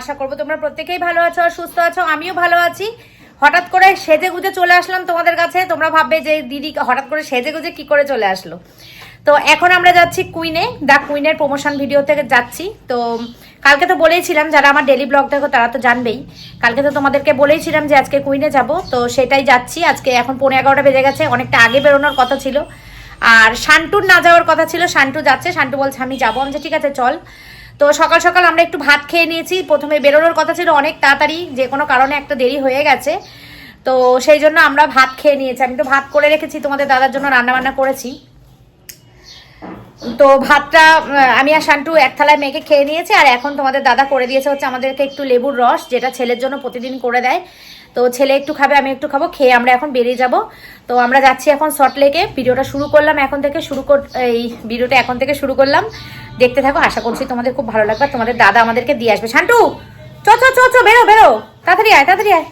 আশা করব তোমরা প্রত্যেকেই ভালো আছো সুস্থ আছো, আমিও ভালো আছি। হঠাৎ করে সেজে গুজে চলে আসলাম তোমাদের কাছে, তোমরা ভাববে যে দিদি হঠাৎ করে সেজে গুজে কি করে চলে আসলো। তো এখন আমরা যাচ্ছি কুইনে দ্য কুইনের প্রমোশন ভিডিও থেকে যাচ্ছি। তো কালকে তো বলেইছিলাম, যারা আমার ডেলি ব্লগ দেখো তারা তো জানবেই। কালকে তো তোমাদেরকে বলেইছিলাম যে আজকে কুইনে যাব, তো সেটাই যাচ্ছি। আজকে এখন পনেরো এগারোটা বেজে গেছে, অনেকটা আগে বেরোনোর কথা ছিল। আর শান্টুর না যাওয়ার কথা ছিল, শান্টু যাচ্ছে, শান্টু বলছে, আমি যাব। আমি ঠিক আছে, চল। তো সকাল সকাল আমরা একটু ভাত খেয়ে নিয়েছি। প্রথমে বেরোনোর কথা ছিল অনেক তাড়াতাড়ি, যে কোনো কারণে একটা দেরি হয়ে গেছে। তো সেই জন্য আমরা ভাত খেয়ে নিয়েছি। আমি তো ভাত করে রেখেছি, তোমাদের দাদার জন্য রান্না বান্না করেছি। তো ভাতটা আমি আর শান্টু এক থালায় মেখে খেয়ে নিয়েছি, আর এখন তোমাদের দাদা করে দিয়েছে হচ্ছে আমাদেরকে একটু লেবুর রস, যেটা ছেলের জন্য প্রতিদিন করে দেয়। তো ছেলে একটু খাবে, আমি একটু খাব, খেয়ে আমরা এখন বেরিয়ে যাব। তো আমরা যাচ্ছি এখন সল্টলেকে ভিডিওটা শুরু করলাম এখন থেকে শুরু কর এই ভিডিওটা এখন থেকে শুরু করলাম। দেখতে থাকো, আশা করছি তোমাদের খুব ভালো লাগবে। তোমাদের দাদা আমাদেরকে দিয়ে আসবে। শান্টু, চ চ, চো, চ, বেরো বেরো। তাড়াতাড়ি আয় তাড়াতাড়ি আয়।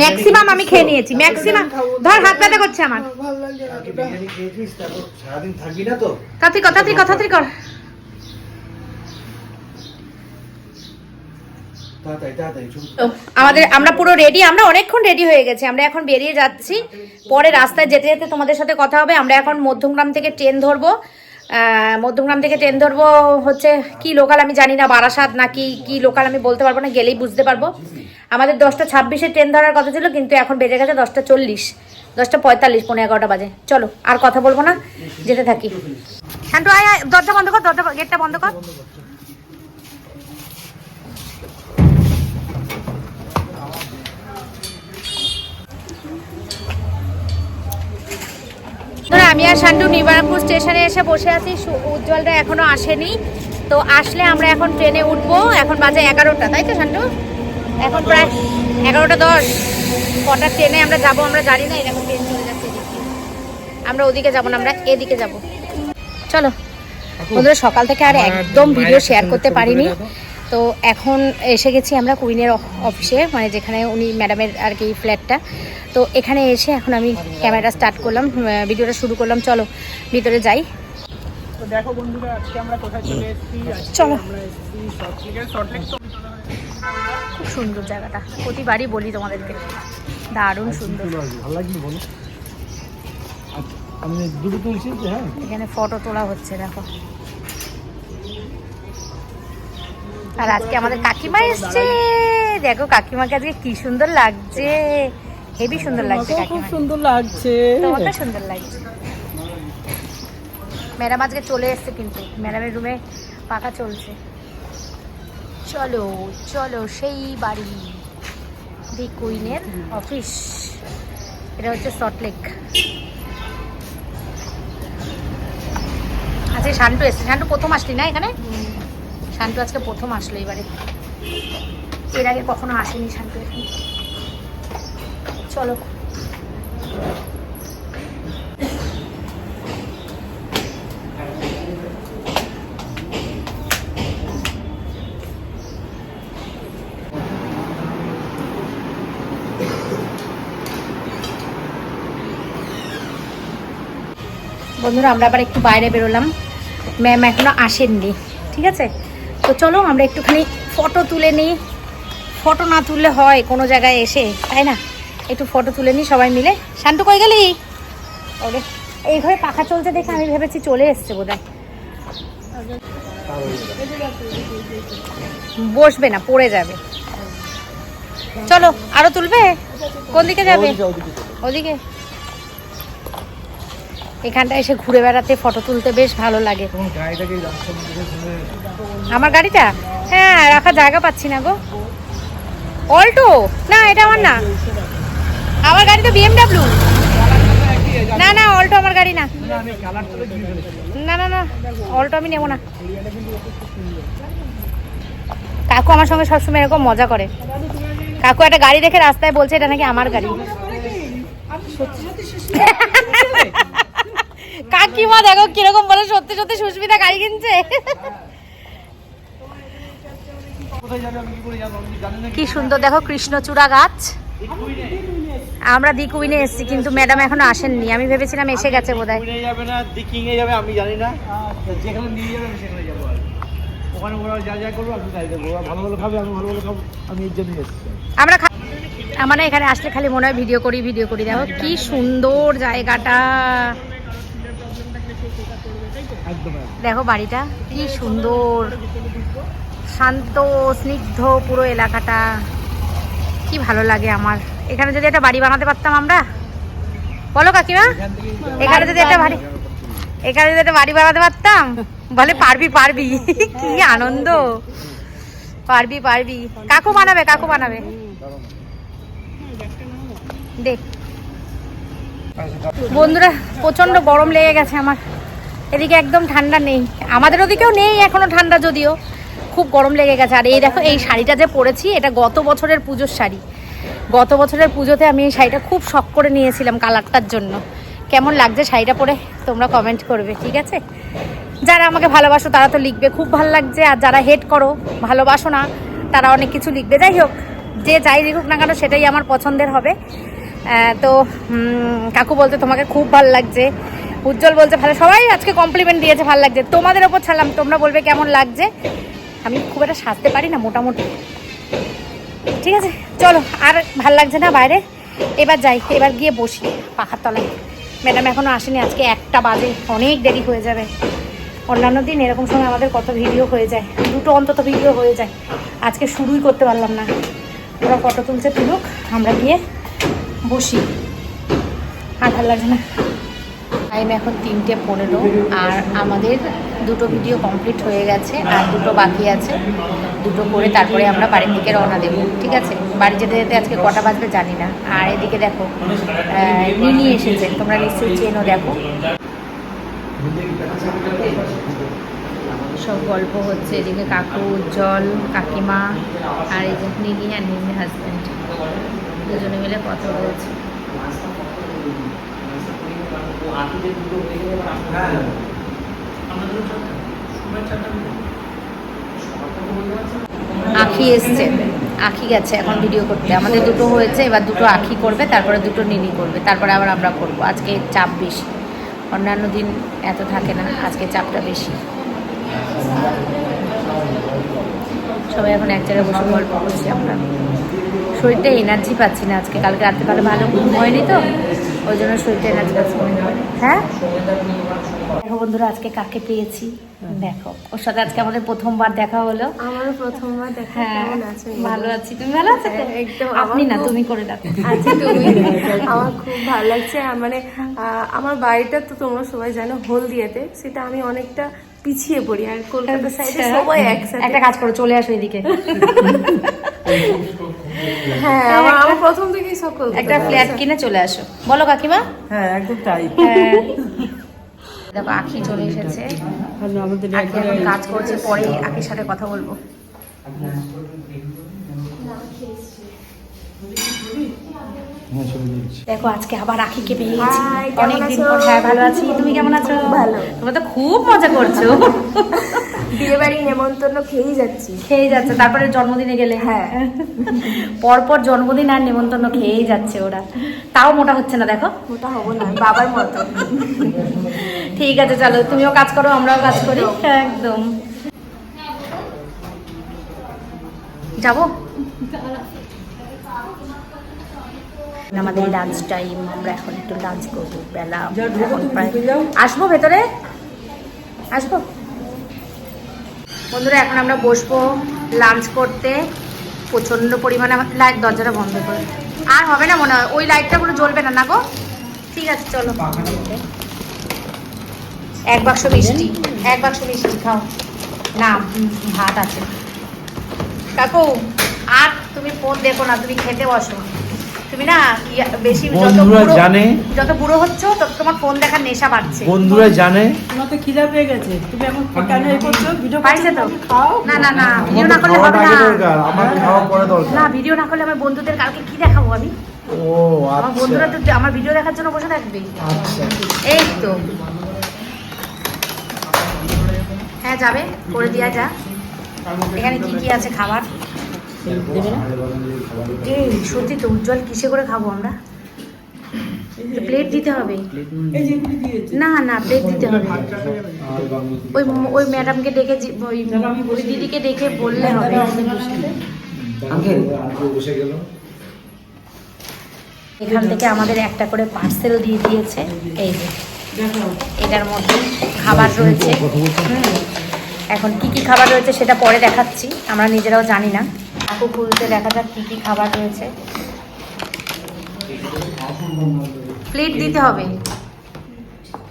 ম্যাক্সিমাম আমি খেয়ে নিয়েছি ম্যাক্সিমাম ধর হাত ব্যথা করছে আমার। খেয়েছিস তারপর সারাদিন থাকবি না কর আমাদের আমরা পুরো রেডি আমরা অনেকক্ষণ রেডি হয়ে গেছি, আমরা এখন বেরিয়ে যাচ্ছি। পরে রাস্তায় যেতে যেতে তোমাদের সাথে কথা হবে, আমরা এখন মধ্যমগ্রাম থেকে ট্রেন ধরবো। মধ্যমগ্রাম থেকে ট্রেন ধরবো হচ্ছে কি লোকাল আমি জানি না, বারাসাত নাকি কি লোকাল আমি বলতে পারব না, গেলেই বুঝতে পারব। আমাদের দশটা ছাব্বিশে ট্রেন ধরার কথা ছিল, কিন্তু এখন বেজে গেছে দশটা চল্লিশ। দশটা পঁয়তাল্লিশ পনেরো এগারোটা বাজে। চলো, আর কথা বলব না, যেতে থাকি। হ্যাঁ দরজা বন্ধ কর, দরজা গেটটা বন্ধ কর। ধরো আমি আর শান্টু নিবারকপুর স্টেশনে এসে বসে আছি উজ্জ্বলটা এখনও আসেনি। তো আসলে আমরা এখন ট্রেনে উঠবো এখন বাজে এগারোটা তাই তো শান্টু এখন প্রায় এগারোটা দশ। কটা ট্রেনে আমরা যাব আমরা জানি না এরকম ট্রেন চলে যাচ্ছে আমরা ওদিকে যাব না আমরা এদিকে যাব। চলো বন্ধুরা সকাল থেকে আর একদম ভিডিও শেয়ার করতে পারিনি। তো এখন এসে গেছি আমরা কুইনের অফ- অফিসে মানে যেখানে উনি ম্যাডামের আর কি ফ্ল্যাটটা। তো এখানে এসে এখন আমি ক্যামেরা স্টার্ট করলাম ভিডিওটা শুরু করলাম। চলো ভিতরে যাই। তো দেখো বন্ধুরা আজকে আমরা কোথায় চলে এসেছি? চলো। আমরা এসেছি তো খুব সুন্দর জায়গাটা। প্রতিবারই বলি তোমাদেরকে দারুণ সুন্দর। ভালো বলো? আমি দুটো তুলছি হ্যাঁ? এখানে ফটো তোলা হচ্ছে দেখো। আর আজকে আমাদের কাকিমা এসছে। দেখো কাকিমাকে আজকে কি সুন্দর লাগছে। হেভি সুন্দর লাগছে খুব সুন্দর লাগছে। তোমাকে সুন্দর লাগছে। ম্যাডাম আজকে চলে এসছে কিন্তু। ম্যাডামের রুমে পাখা চলছে। চলো চলো সেই বাড়ি। দি কুইনের অফিস। এটা হচ্ছে সল্টলেক আজকে শান্টু এসছে। শান্টু প্রথম আসলি না এখানে? শান্টু আজকে প্রথম আসলো এবারে। এর আগে কখনো আসেনি শান্টু এখানে। চলো। বন্ধুরা, আমরা আবার একটু বাইরে বেরোলাম। ম্যাম এখনও আসেননি। ঠিক আছে? তো চলো আমরা একটুখানি ফটো তুলে নিই। ফটো না তুললে হয় কোনো জায়গায় এসে তাই না? একটু ফটো তুলে নিই সবাই মিলে। শান্তু কই গেলি? ওরে এই ঘরে পাখা চলছে দেখে আমি ভেবেছি চলে এসছে বোধ বসবে না পড়ে যাবে। চলো আরও তুলবে? কোন দিকে যাবে? ওদিকে? এখানটা এসে ঘুরে বেড়াতে ফটো তুলতে বেশ ভালো লাগে। আমার গাড়িটা? হ্যাঁ রাখার জায়গা পাচ্ছি না গো। অল্টো? না এটা আমার না। আমার গাড়ি তো বিএমডাব্লিউ না না অল্টো আমার গাড়ি না। না না না অল্টো আমি নেব না। কাকু আমার সঙ্গে সবসময় এরকম মজা করে। কাকু একটা গাড়ি দেখে রাস্তায় বলছে এটা নাকি আমার গাড়ি। কাকিমা দেখো কীরকম বলে সত্যি সত্যি সুস্মিতা গাড়ি কিনছে। কি করে যাব আপনি জানেন না কি সুন্দর দেখো কৃষ্ণচূড়া গাছ। আমরা দিকুইনে এসেছি কিন্তু ম্যাডাম এখনও আসেননি। আমি ভেবেছিলাম এসে গেছে বোধহয়। কুইনে যাবে না দিকিং এ যাবে আমি জানি না। তো যেখানে নিয়ে যাবে আমি সেখানে যাব আর। কি। ওখানে ওরা যা যা করব আমি তাই দেবো। ওরা ভালো ভালো খাবে আমি ভালো ভালো খাব আমি এর জন্যই এসেছি। আমরা আমরা এখানে আসলে খালি মনে হয় ভিডিও করি ভিডিও করি। দেখো কি সুন্দর জায়গাটা। দেখো বাড়িটা, কি সুন্দর। শান্ত, স্নিগ্ধ পুরো এলাকাটা। কি ভালো লাগে আমার। এখানে যদি একটা বাড়ি বানাতে পারতাম আমরা। বলো কাকিমা, এখানে যদি একটা বাড়ি এখানে যদি একটা বাড়ি বানাতে পারতাম। বলে পারবি পারবি। কি আনন্দ। পারবি পারবি। কাকু বানাবে কাকু বানাবে। দেখ বন্ধুরা প্রচণ্ড গরম লেগে গেছে আমার। এদিকে একদম ঠান্ডা নেই। আমাদের ওদিকেও নেই এখনও ঠান্ডা যদিও। খুব গরম লেগে গেছে। আর এই দেখো, এই শাড়িটা যে পরেছি, এটা গত বছরের পুজোর শাড়ি। গত বছরের পুজোতে আমি এই শাড়িটা খুব শখ করে নিয়েছিলাম কালারটার জন্য। কেমন লাগছে শাড়িটা পরে? তোমরা কমেন্ট করবে, ঠিক আছে? যারা আমাকে ভালোবাসো, তারা তো লিখবে, খুব ভালো লাগছে। আর যারা হেড করো, ভালোবাসো না, তারা অনেক কিছু লিখবে। যাই হোক, যে যাই লিখুক না কেন, সেটাই আমার পছন্দের হবে। তো কাকু বলতে তোমাকে খুব ভালো লাগছে। উজ্জ্বল বলছে, ভালো, সবাই আজকে কমপ্লিমেন্ট দিয়েছে, ভালো লাগছে। তোমাদের ওপর ছাড়লাম, তোমরা বলবে কেমন লাগছে? আমি খুব একটা সাজতে পারি না, মোটামুটি। ঠিক আছে, চলো, আর ভালো লাগছে না বাইরে? এবার যাই, এবার গিয়ে বসি পাখার তলায়। ম্যাডাম এখনও আসেনি, আজকে একটা বাজে, অনেক দেরি হয়ে যাবে। অন্যান্য দিন এরকম সময় আমাদের কত ভিডিও হয়ে যায়, দুটো অন্তত ভিডিও হয়ে যায়। আজকে শুরুই করতে পারলাম না। ওরা ফটো তুলছে তুলুক, আমরা গিয়ে বসি। আর ভালো লাগছে না। টাইম এখন তিনটে পনেরো, আর আমাদের দুটো ভিডিও কমপ্লিট হয়ে গেছে, আর দুটো বাকি আছে। দুটো করে তারপরে আমরা বাড়ির দিকে রওনা দেবো, ঠিক আছে? বাড়ি যেতে যেতে আজকে কটা বাজবে জানি না। আর এদিকে দেখো নিনি এসেছে তোমরা নিশ্চয়ই চেনো, দেখো। সব গল্প হচ্ছে, এদিকে কাকু, উজ্জ্বল, কাকিমা, আর এই যে নিনি আর নিনির হাজব্যান্ড দুজনে মিলে কথা বলছে। আখি এসছে। আখি গেছে এখন ভিডিও করতে। আমাদের দুটো হয়েছে এবার দুটো আখি করবে তারপরে দুটো নিনি করবে তারপরে আবার আমরা করব। আজকে চাপ বেশি। অন্যান্য দিন এত থাকে না আজকে চাপটা বেশি। সবাই এখন এক জায়গায় বসে গল্প করছি আমরা। শরীরটা এনার্জি পাচ্ছি না আজকে। কালকে রাত্রেবেলা ভালো ঘুম হয়নি তো? ওই জন্য শরীরটা এনার্জি পাচ্ছি না। হ্যাঁ? দেখো বন্ধুরা আজকে কাকে পেয়েছি? দেখো ওর সাথে আজকে আমাদের প্রথমবার দেখা হলো। আমারও প্রথমবার দেখা হ্যাঁ ভালো আছি। তুমি ভালো আছো? হ্যাঁ, একদম, আপনি আমার না তুমি করে রাখো আচ্ছা তুমি। আমার খুব ভালো লাগছে। মানে আমার বাড়িটা তো তোমরা সবাই জানো হলদিয়াতে। সেটা আমি অনেকটা পিছিয়ে পড়ি। আর কলকাতা সাইডে আচ্ছা। সবাই একসাথে। একটা কাজ করো চলে আসো এদিকে। হ্যাঁ আমার আমার প্রথম থেকেই সকল একটা ফ্ল্যাট কিনে চলে আসো। বলো কাকিমা? হ্যাঁ একদম তাই। হ্যাঁ। দেখো আখি চলে এসেছে। আখি এখন কাজ করছে পরে আখির সাথে কথা বলব। দেখো আজকে আবার আখিকে পেয়েছি অনেকদিন পর হ্যাঁ ভালো আছি। তুমি কেমন আছো? ভালো। তোমরা তো খুব মজা করছ। বিয়ে বাড়ি নেমন্তন্ন খেয়েই যাচ্ছি। খেয়ে যাচ্ছে তারপরে জন্মদিনে গেলে? হ্যাঁ। পরপর জন্মদিন আর নেমন্তন্ন খেয়েই যাচ্ছে ওরা। তাও মোটা হচ্ছে না দেখো। ওটা হব না বাবার মতো। ঠিক আছে চলো তুমিও কাজ করো আমরাও কাজ করি। একদম। যাব? আমাদের লাঞ্চ টাইম আমরা এখন একটু লাঞ্চ করব বেলা আসব ভেতরে? আসব? বন্ধুরা, এখন আমরা বসবো লাঞ্চ করতে। প্রচণ্ড পরিমাণে লাইট দরজাটা বন্ধ করে আর হবে না মনে হয়, ওই লাইটটা কোনো জ্বলবে না না গো? ঠিক আছে, চলো। এক বাক্স মিষ্টি, এক বাক্স মিষ্টি খাও। না ভাত আছে। কাকু, আর তুমি ফোন দেখো না, তুমি খেতে বসো। তুমি না বেশি যত বন্ধুরা জানে। যত বুড়ো হচ্ছ তত তোমার ফোন দেখার নেশা বাড়ছে। বন্ধুরা জানে। তোমার তো খিদা পেয়ে গেছে। তুমি এখন কেন এই করছ? ভিডিও পাইছে তো। না না না ভিডিও না করলে হবে না। আমার খাওয়া পরে দরকার। না ভিডিও না করলে আমার বন্ধুদের কালকে কি দেখাবো আমি? ও আমার বন্ধুরা আচ্ছা তো আমার ভিডিও দেখার জন্য বসে থাকবে। আচ্ছা। এই তো। হ্যাঁ যাবে করে দিয়া যা। এখানে কি কি আছে খাবার? এই সত্যি তো উজ্জ্বল কিসে করে খাব আমরা? প্লেট দিতে হবে। না না প্লেট দিতে হবে। ওই ওই ম্যাডামকে ডেকে ওই ওই দিদিকে ডেকে বললে হবে। এখান থেকে আমাদের একটা করে পার্সেল দিয়ে দিয়েছে। এই যে এটার মধ্যে খাবার রয়েছে। এখন কি কি খাবার রয়েছে সেটা পরে দেখাচ্ছি। আমরা নিজেরাও জানি না। কাকু খুলতে দেখা যাক কি কি খাবার রয়েছে। প্লেট দিতে হবে।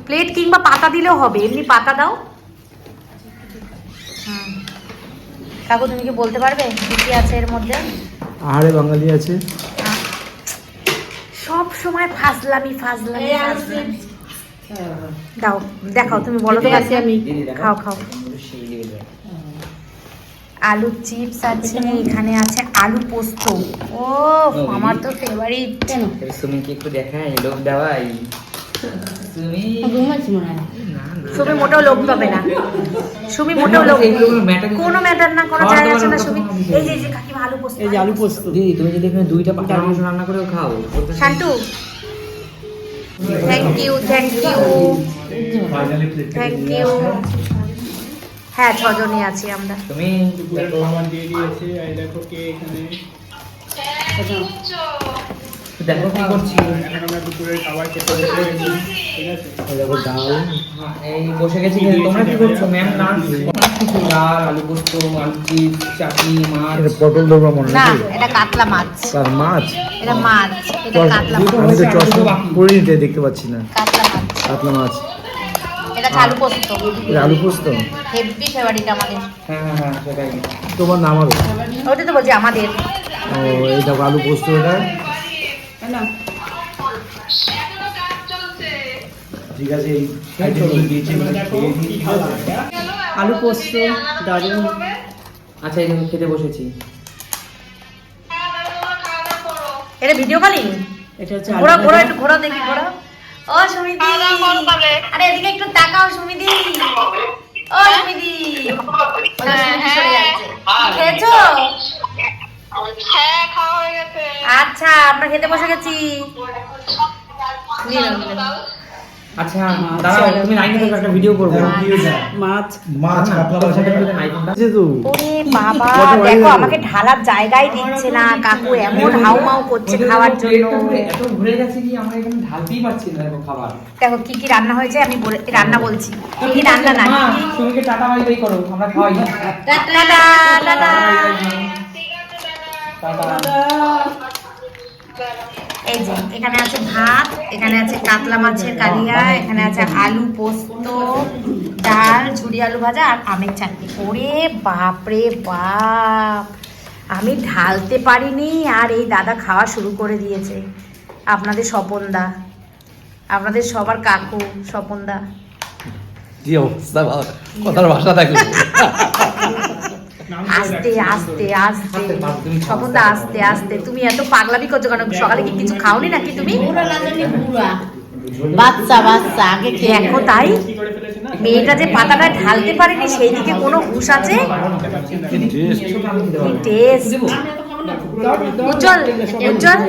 প্লেট কিংবা পাতা দিলেও হবে এমনি পাতা দাও। হুম। কাকু তুমি কি বলতে পারবে কি কি আছে এর মধ্যে? আহারে বাঙালি আছে। সব সময় ফাজলামি ফাজলামি। দাও দেখাও তুমি বলো তো আমি খাও খাও। আলু চিপস আছে এখানে আছে আলু পোস্ত। ও আমার তো ফেভারিট তুমি কি একটু দেখাই লোক দেওয়াই। তুমি না, না। সুমি মোটেও লোক পাবে না। সুমি মোটেও লোক কোনো ম্যাটার না কোনো যায় আসে না সুমি। এই যে কাকিমা আলু পোস্ত। এই যে আলু পোস্ত। দিদি তুমি যদি এখানে দুইটা পাকা মাংস রান্না করেও খাও Shantu thank you thank you thank you হ্যাঁ ছজনই আছি আমরা। তুমি দিয়ে দিয়েছে এই দেখো কে এখানে। দেখো কি করছি। এখন আমরা দুপুরের খাবার খেতে বসে গেছি ঠিক আছে? দেখো ডাল এই বসে গেছি। তোমরা কি করছ ম্যাম না? কিছু ডাল আলু পোস্ত আলু চিপস চাটনি মাছ? এটা পটল দোবরা মনে না এটা কাতলা মাছ। মাছ? এটা মাছ এটা কাতলা মাছ। আমি তো চশমা পরে নিতে দেখতে পাচ্ছি না। কাতলা মাছ। কাতলা মাছ। এটা আলু পোস্ত। আলু পোস্ত? হেভি ফেভারিট আমাদের। হ্যাঁ হ্যাঁ হ্যাঁ সেটাই। তোমার নাম আরও? ওটা তো বলছি আমাদের। ও এই দেখো আলু পোস্ত এটা? ঠিক আছে ঠিক? আলু পোস্ত আচ্ছা এই খেতে বসেছি। এটা ভিডিও কলিং? এটা হচ্ছে ঘোরা ঘোরা। একটু ঘোরা দেখি ঘোরা। ও সুমিদি। আরে এদিকে একটু তাকাও সুমিদি। ও সুমিদি। ওটা সুমিদি সরে যাচ্ছে। খেয়েছো? আচ্ছা আমরা খেতে বসে গেছি। আচ্ছা দাঁড়াও তুমি লাইনে থাকো একটা ভিডিও করব। মাছ। মাছ। কাতলা মাছ সেটা বলতে আইফোনটা আছে তো ওরে বাবা দেখো আমাকে ঢালার জায়গাই দিচ্ছে না কাকু এমন হাউমাউ করছে খাওয়ার জন্য। এত ঘুরে গেছে কি আমরা এখানে ঢালতেই পারছি না দেখো খাবার। দেখো কি কি রান্না হয়েছে আমি বলে- রান্না বলছি। কি কি রান্না না মা, কি? কি- টাটা বাই বাই করো আমরা খাওয়াই। Tata, tata. টাটা। এই যে এখানে আছে ভাত এখানে আছে কাতলা মাছের কালিয়া এখানে আছে আলু পোস্ত ডাল ঝুরি আলু ভাজা আর আমের চাটনি। ওরে বাপ রে বাপ! আমি ঢালতে পারিনি আর এই দাদা খাওয়া শুরু করে দিয়েছে। আপনাদের স্বপনদা আপনাদের সবার কাকু স্বপনদা। কি অবস্থা কথার ভাষা থাকল আস্তে আস্তে আস্তে। স্বপনদা আস্তে আস্তে। তুমি এত পাগলামি করছ কেন? সকালে কি কিছু খাওনি নাকি তুমি? বাচ্চা বাচ্চা আগে দেখো তাই মেয়েটা যে পাতাটা ঢালতে পারেনি সেই দিকে কোনো হুঁশ আছে? টেস্ট উজ্জ্বল উজ্জ্বল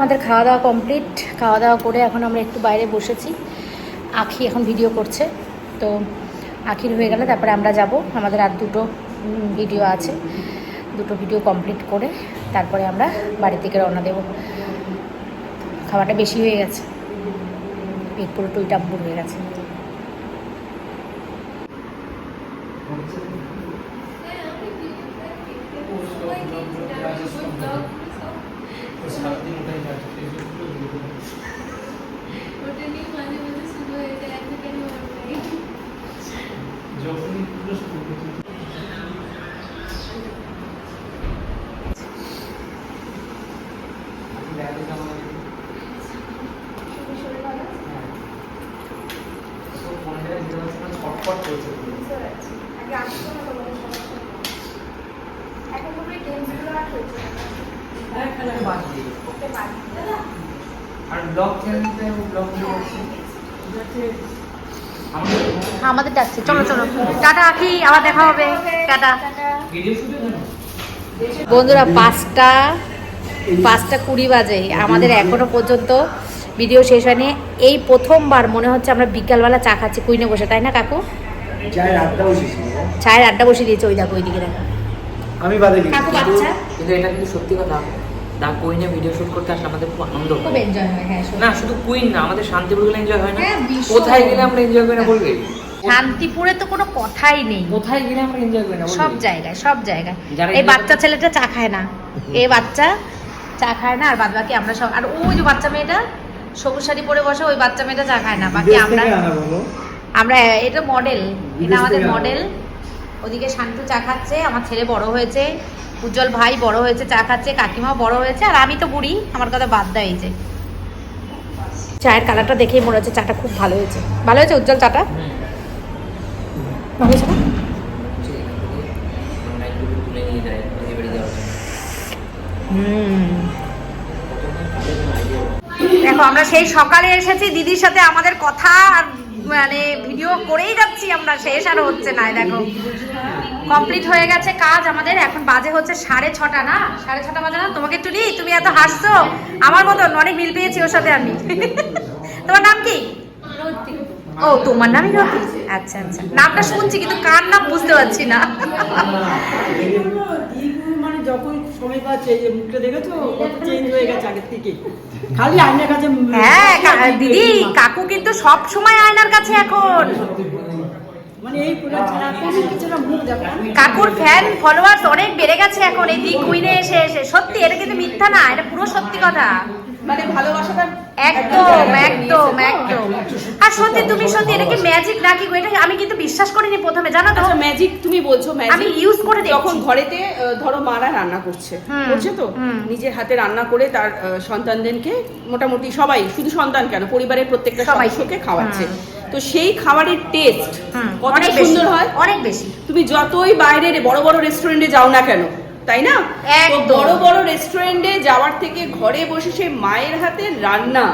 আমাদের খাওয়া দাওয়া কমপ্লিট খাওয়া দাওয়া করে এখন আমরা একটু বাইরে বসেছি। আখি এখন ভিডিও করছে তো আখির হয়ে গেলে, তারপরে আমরা যাব। আমাদের আর দুটো ভিডিও আছে। দুটো ভিডিও কমপ্লিট করে তারপরে আমরা বাড়ি থেকে রওনা দেব। খাবারটা বেশি হয়ে গেছে। পেট পুরো টুইটাম্বুর হয়ে গেছে। আর ব্লগ চ্যানেলতে ব্লগ আমাদের ডাকছে চলো চলো। টাটা আখি আবার দেখা হবে। টাটা। বন্ধুরা পাঁচটা পাঁচটা কুড়ি বাজে। আমাদের এখনও পর্যন্ত ভিডিও শেষ হয়নি। এই প্রথমবার মনে হচ্ছে আমরা বিকালবেলা চা খাচ্ছি কুইনে বসে তাই না কাকু? চায়ের আড্ডা চায়ের আড্ডা বসে দিয়েছে ওই দেখো ওইদিকে দেখো। আমি বাদে কাকু বাচ্চা কিন্তু এটা কিন্তু সত্যি কথা। দা কুইনে ভিডিও শুট করতে আসলে আমাদের খুব আনন্দ খুব হয়। এনজয় হয় হ্যাঁ না শুধু কুইন না আমাদের শান্তিপুর গেলে এনজয় হয় না। হ্যাঁ, কোথায় গেলে আমরা এনজয় করি না বলবে? শান্তিপুরে তো কোনো কথাই নেই। কোথায় গেলে আমরা এনজয় করি না সব জায়গায় সব জায়গায়। এই বাচ্চা ছেলেটা চা খায় না। এ বাচ্চা চা খায় না আর বাদ বাকি আমরা সব আর ওই যে বাচ্চা মেয়েটা সবুজ শাড়ি পরে বসে ওই বাচ্চা মেয়েটা চা খায় না। বাকি আমরা আমরা এটা মডেল এটা আমাদের মডেল ওদিকে শান্তু চা খাচ্ছে আমার ছেলে বড় হয়েছে উজ্জ্বল ভাই বড় হয়েছে চা খাচ্ছে কাকিমা বড় হয়েছে আর আমি তো বুড়ি আমার কথা বাদ দেয় এই যে। চায়ের কালারটা দেখেই মনে হচ্ছে চাটা খুব ভালো হয়েছে। ভালো হয়েছে উজ্জ্বল চাটা? দেখো, আমরা সেই সকালে এসেছি, দিদির সাথে আমাদের কথা আর মানে ভিডিও করেই যাচ্ছি আমরা, শেষ আর হচ্ছে না দেখো। কমপ্লিট হয়ে গেছে কাজ আমাদের, এখন বাজে হচ্ছে সাড়ে ছটা, না? সাড়ে ছটা বাজে না? তোমাকে একটু তুমি এত হাসছো? আমার মতন, অনেক মিল পেয়েছি ওর সাথে আমি। তোমার নাম কি? ও তোমার নামই রকি আচ্ছা আচ্ছা। নামটা শুনছি কিন্তু কার নাম বুঝতে পারছি না। মানে যখন সময় পাচ্ছে যে মুখটা দেখেছ? কত চেঞ্জ হয়ে গেছে আগের থেকে। খালি আয়নার কাছে হ্যাঁ দিদি কাকু কিন্তু সব সময় আয়নার কাছে এখন। মানে কাকুর ফ্যান ফলোয়ার্স অনেক বেড়ে গেছে এখন এই দিক কুইনে এসে এসে। সত্যি এটা কিন্তু মিথ্যা না এটা পুরো সত্যি কথা। মানে ভালোবাসাটা একদম একদম একদম আর সত্যি তুমি সত্যি এটা কি ম্যাজিক নাকি গো? এটা আমি কিন্তু বিশ্বাস করিনি প্রথমে জানো তো? আচ্ছা ম্যাজিক তুমি বলছো আমি ইউজ করে দেখছি। যখন ঘরেতে ধরো মারা রান্না করছে করছে তো? নিজের হাতে রান্না করে তার সন্তানদেরকে মোটামুটি সবাই শুধু সন্তান কেন পরিবারের প্রত্যেকটা সদস্যকে খাওয়াচ্ছে। তো সেই খাবারের টেস্ট বেশি সুন্দর হয়? অনেক বেশি। তুমি যতই বাইরের বড় বড় রেস্টুরেন্টে যাও না কেন তাই না? একদম। বড় বড় রেস্টুরেন্টে যাওয়ার থেকে ঘরে বসে সেই মায়ের হাতে রান্না।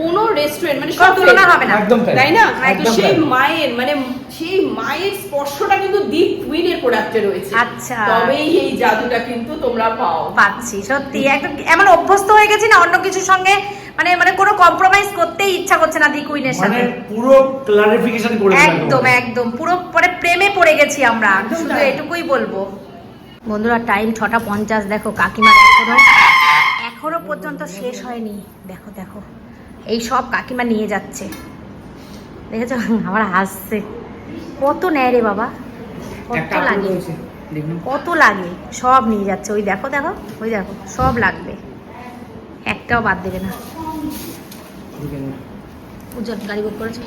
কোনো রেস্টুরেন্ট মানে সব তুলনা হবে না। একদম তাই। তাই না? তো সেই মায়ের মানে সেই মায়ের স্পর্শটা কিন্তু ডিপ কুইনের প্রোডাক্টে রয়েছে। আচ্ছা। তবেই এই জাদুটা কিন্তু তোমরা পাও। পাচ্ছি সত্যি। একদম এমন অভ্যস্ত হয়ে গেছি না অন্য কিছুর সঙ্গে মানে মানে কোনো কম্প্রোমাইজ করতেই ইচ্ছা করছে না দি কুইনের মানে পুরো ক্লারিফিকেশন করে একদম একদম। পুরো পরে প্রেমে পড়ে গেছি আমরা। শুধু এটুকুই বলব। বন্ধুরা টাইম ছটা পঞ্চাশ। দেখো কাকিমার এখনও এখনও পর্যন্ত শেষ হয়নি। দেখো দেখো। এই সব কাকিমা নিয়ে যাচ্ছে। দেখেছ? আমার হাসছে। কত নেয় রে বাবা। কত লাগে। কত লাগে। সব নিয়ে যাচ্ছে। ওই দেখো দেখো ওই দেখো সব লাগবে। একটাও বাদ দেবে না। উজ্জ্বল গাড়ি বুক করেছে।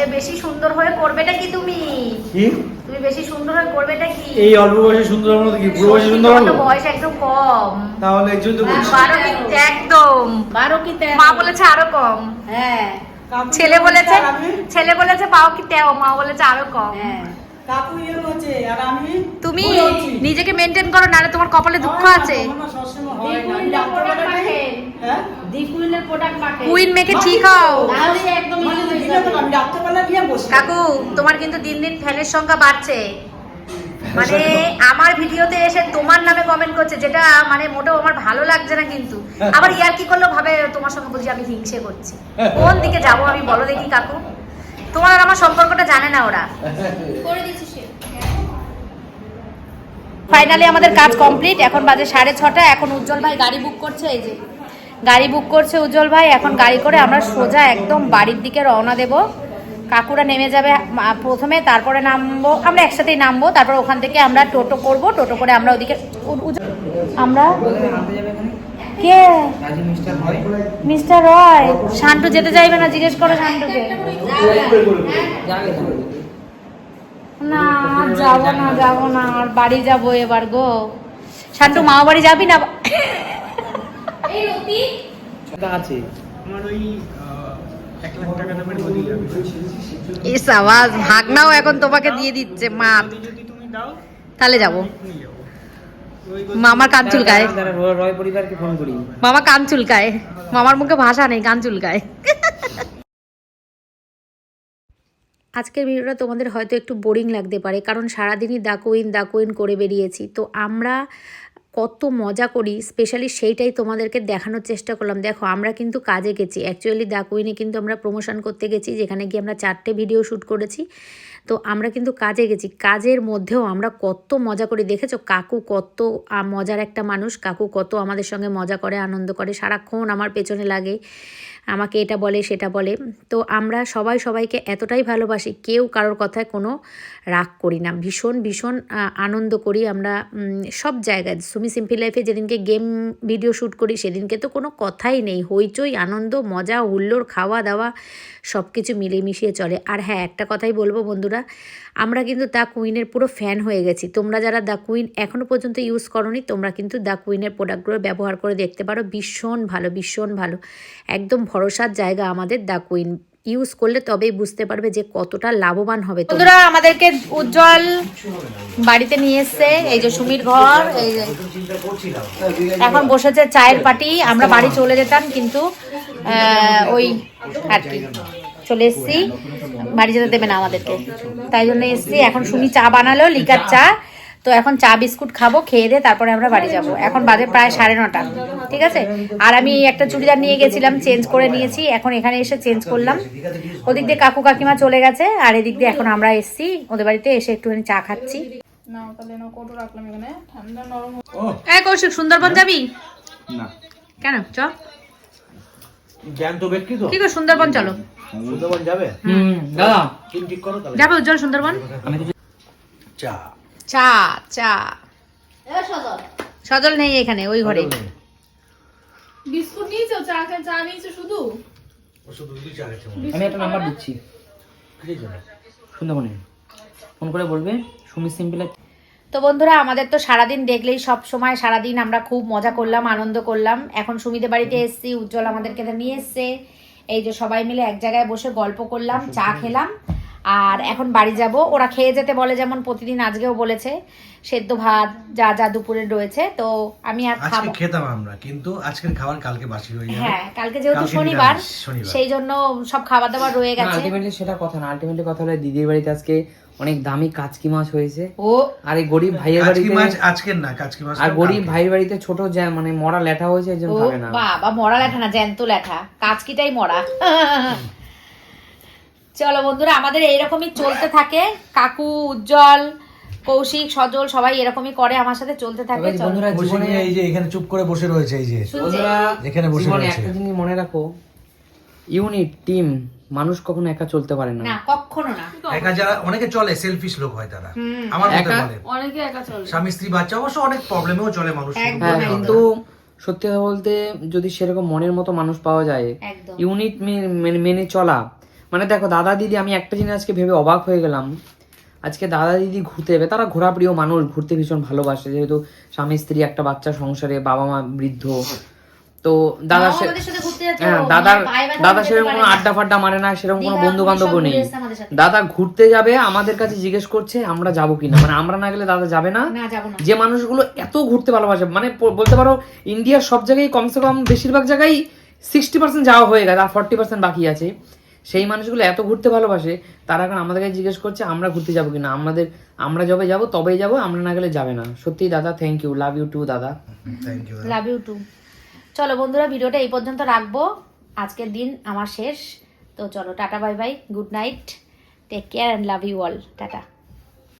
আর বেশি সুন্দর হয়ে করবেটা কি তুমি? কি? তুমি বেশি সুন্দর হয়ে করবেটা কি? এই অল্প বয়সে সুন্দর হলো কি বুড়ো বয়সে সুন্দর হলো? বয়স একদম কম। তাহলে এই জন্য বলছি। বারো কিন্তু একদম। বারো কি তেরো? মা বলেছে আরও কম। হ্যাঁ। ছেলে বলেছে ছেলে বলেছে পাও কি তেও মা বলেছে আরও কম। হ্যাঁ। ইয়ে হচ্ছে আর আমি? তুমি নিজেকে মেনটেন করো নাহলে তোমার কপালে দুঃখ হয় না, আছে। হয়? না। আমি? কুইন মেখে ঠিক হও। মানে দিলে তো আমি ডাক্তারবেলা গিয়ে বসি। কাকু তোমার কিন্তু দিন দিন ফ্যানের সংখ্যা বাড়ছে। মানে আমার ভিডিওতে এসে তোমার নামে কমেন্ট করছে যেটা মানে মোটেও আমার ভালো লাগছে না কিন্তু। আবার ইয়ার কি করল ভাবে তোমার সঙ্গে বলছি আমি হিংসে করছি। কোন দিকে যাব আমি বলো দেখি কাকু। তোমার আর আমার সম্পর্কটা জানে না ওরা। ফাইনালি আমাদের কাজ কমপ্লিট এখন বাজে সাড়ে ছটা এখন উজ্জ্বল ভাই গাড়ি বুক করছে এই যে। গাড়ি বুক করছে উজ্জ্বল ভাই, এখন গাড়ি করে আমরা সোজা একদম বাড়ির দিকে রওনা দেব। কাকুরা নেমে যাবে প্রথমে, তারপরে নামবো, আমরা একসাথেই নামবো, তারপর ওখান থেকে আমরা টোটো করব, টোটো করে আমরা ওদিকে আমরা কে? মিস্টার রয়, শান্টু যেতে চাইবে না, জিজ্ঞেস করো শান্টুকে। না যাব না যাব না, আর বাড়ি যাব এবার গো। শান্টু মামা বাড়ি যাবি না? আছে। আমার ওই ইস আওয়াজ ভাগনাও এখন তোমাকে দিয়ে দিচ্ছে মা যদি তুমি দাও তাহলে যাব। মামার কান চুলকায়। রয়- রয় পরিবারকে ফোন করি। মামা কান চুলকায়। মামার মুখে ভাষা নেই কান চুলকায়। আজকের ভিডিওটা তোমাদের হয়তো একটু বোরিং লাগতে পারে কারণ সারাদিনই দা কুইন দা কুইন করে বেরিয়েছি। তো আমরা কত মজা করি স্পেশালি সেইটাই তোমাদেরকে দেখানোর চেষ্টা করলাম। দেখো, আমরা কিন্তু কাজে গেছি। অ্যাকচুয়ালি দ্য কুইনে কিন্তু আমরা প্রমোশন করতে গেছি, যেখানে গিয়ে আমরা চারটে ভিডিও শ্যুট করেছি। তো আমরা কিন্তু কাজে গেছি। কাজের মধ্যেও আমরা কত মজা করি। দেখেছ, কাকু কত মজার একটা মানুষ। কাকু কত আমাদের সঙ্গে মজা করে, আনন্দ করে, সারাক্ষণ আমার পেছনে লাগে। আমাকে এটা বলে, সেটা বলে। তো আমরা সবাই সবাইকে এতটাই ভালোবাসি, কেউ কারোর কথায় কোনো রাগ করি না। ভীষণ ভীষণ আনন্দ করি আমরা সব জায়গায়। সুমি সিম্পল লাইফে যেদিনকে গেম ভিডিও শ্যুট করি, সেদিনকে তো কোনো কথাই নেই। হইচই, আনন্দ, মজা, হুল্লোড় খাওয়া দাওয়া সব কিছু মিলিয়ে মিশিয়ে চলে। আর হ্যাঁ একটা কথাই বলব বন্ধুরা, আমরা কিন্তু দ্য কুইনের পুরো ফ্যান হয়ে গেছি। তোমরা যারা দ্য কুইন এখনও পর্যন্ত ইউজ করনি, তোমরা কিন্তু দ্য কুইনের প্রোডাক্টগুলো ব্যবহার করে দেখতে পারো। ভীষণ ভালো ভীষণ ভালো। একদম ভরসার জায়গা আমাদের দ্য কুইন। ইউজ করলে তবেই বুঝতে পারবে যে কতটা লাভবান হবে বন্ধুরা, আমাদেরকে উজ্জ্বল বাড়িতে নিয়ে এসছে। এই যে সুমির ঘর, এই এখন বসেছে চায়ের পাটি। আমরা বাড়ি চলে যেতাম, কিন্তু ওই আর কি, চলে এসছি। বাড়ি যেতে দেবে না আমাদেরকে। তাই জন্য এসছি। এখন সুমি চা বানালো, লিকার চা। তো এখন চা বিস্কুট খাব খেয়ে দিয়ে তারপরে আমরা বাড়ি যাব। এখন বাজে প্রায় সাড়ে নটা ঠিক আছে? আর আমি একটা চুড়িদার নিয়ে গেছিলাম চেঞ্জ করে নিয়েছি। এখন এখানে এসে চেঞ্জ করলাম। ওদিক দিয়ে কাকু কাকিমা চলে গেছে আর এদিক দিয়ে এখন আমরা এসছি। ওদের বাড়িতে এসে একটুখানি চা খাচ্ছি। এই কৌশিক সুন্দরবন যাবি? না। কেন? চ। জ্ঞান তো ব্যক্তি তো। কি গো সুন্দরবন চলো। সুন্দরবন যাবে? যাবে উজ্জ্বল সুন্দরবন? চা। চা চা। সজল। নেই এখানে ওই ঘরে। বিস্কুট নিয়েছো? চা চা নিয়েছো শুধু? ও শুধু দুধই চা খেয়েছে আমি একটা নাম্বার দিচ্ছি। সুন্দরবনে। ফোন করে বলবে সুমি সিম্পল তো বন্ধুরা আমাদের তো সারাদিন দেখলেই সব সময় সারাদিন আমরা খুব মজা করলাম আনন্দ করলাম। এখন সুমিদের বাড়িতে এসেছি উজ্জ্বল আমাদেরকে নিয়ে এসছে। এই যে সবাই মিলে এক জায়গায় বসে গল্প করলাম চা খেলাম। আর এখন বাড়ি যাব। ওরা খেয়ে যেতে বলে যেমন প্রতিদিন আজকেও বলেছে সেদ্ধ ভাত যা যা দুপুরে রয়েছে তো আমি আর আজকে খাব। খেতাম আমরা কিন্তু আজকের খাবার কালকে বাসি হয়ে যাবে। হ্যাঁ কালকে যেহেতু শনিবার সেই জন্য সব খাবার দাবার রয়ে গেছে। আলটিমেটলি সেটা কথা না আলটিমেটলি কথা হলো দিদির বাড়িতে আজকে অনেক দামি কাচকি মাছ হয়েছে। ও। আর এই গরিব ভাইয়ের বাড়িতে মাছ আজকের না কাজকি মাছ আর গরিব ভাইয়ের বাড়িতে ছোট যা- মানে মরা ল্যাঠা হয়েছে এর জন্য ও খাবে না। বাবা মরা লেখা না জ্যান্ত লেখা কাজকিটাই মরা। চলো বন্ধুরা আমাদের এইরকমই চলতে থাকে। কাকু উজ্জ্বল কৌশিক সজল সবাই এরকমই করে আমার সাথে চলতে থাকে বন্ধুরা জীবনে এই যে এখানে চুপ করে বসে রয়েছে এই যে। বন্ধুরা এখানে বসে জীবনে রয়েছে। একটা জিনিস মনে রাখো ইউনিট টিম মানুষ কখনো একা চলতে পারে না। না কখনো না। একা যারা অনেকে চলে সেলফিশ লোক হয় তারা। আমার মতে একা- বলে। অনেকে একা চলে। স্বামী স্ত্রী বাচ্চা অবশ্য অনেক প্রবলেমেও চলে মানুষ। হ্যাঁ। কিন্তু সত্যি কথা বলতে যদি সেরকম মনের মতো মানুষ পাওয়া যায় একদম। ইউনিট মেনে চলা মানে দেখো দাদা দিদি আমি একটা জিনিস আজকে ভেবে অবাক হয়ে গেলাম। আজকে দাদা দিদি ঘুরতে যাবে। তারা ঘোরা প্রিয় মানুষ ঘুরতে ভীষণ ভালোবাসে। যেহেতু স্বামী স্ত্রী একটা বাচ্চা সংসারে বাবা মা বৃদ্ধ। তো দাদা হ্যাঁ দাদার মানে দাদা সেরকম কোনো আড্ডা ফাড্ডা মারে না সেরকম কোনো বন্ধু বান্ধব নেই। দাদা ঘুরতে যাবে আমাদের কাছে জিজ্ঞেস করছে আমরা যাব কিনা? মানে আমরা না গেলে দাদা যাবে না? না যাব না। যে মানুষগুলো এত ঘুরতে ভালোবাসে মানে বলতে পারো ইন্ডিয়ার সব জায়গায় কমসে কম বেশিরভাগ জায়গায় সিক্সটি পার্সেন্ট যাওয়া হয়ে গেছে আর ফর্টি পার্সেন্ট বাকি আছে। সেই মানুষগুলো এত ঘুরতে ভালোবাসে তারা এখন আমাদেরকে জিজ্ঞেস করছে আমরা ঘুরতে যাব কিনা? আমাদের আমরা যবে যাব তবেই যাব আমরা না গেলে যাবে না। সত্যি দাদা thank you love you too দাদা। Thank you love you too চলো বন্ধুরা ভিডিওটা এই পর্যন্ত রাখব। আজকের দিন আমার শেষ। তো চলো tata bye bye good night take care and love you all tata.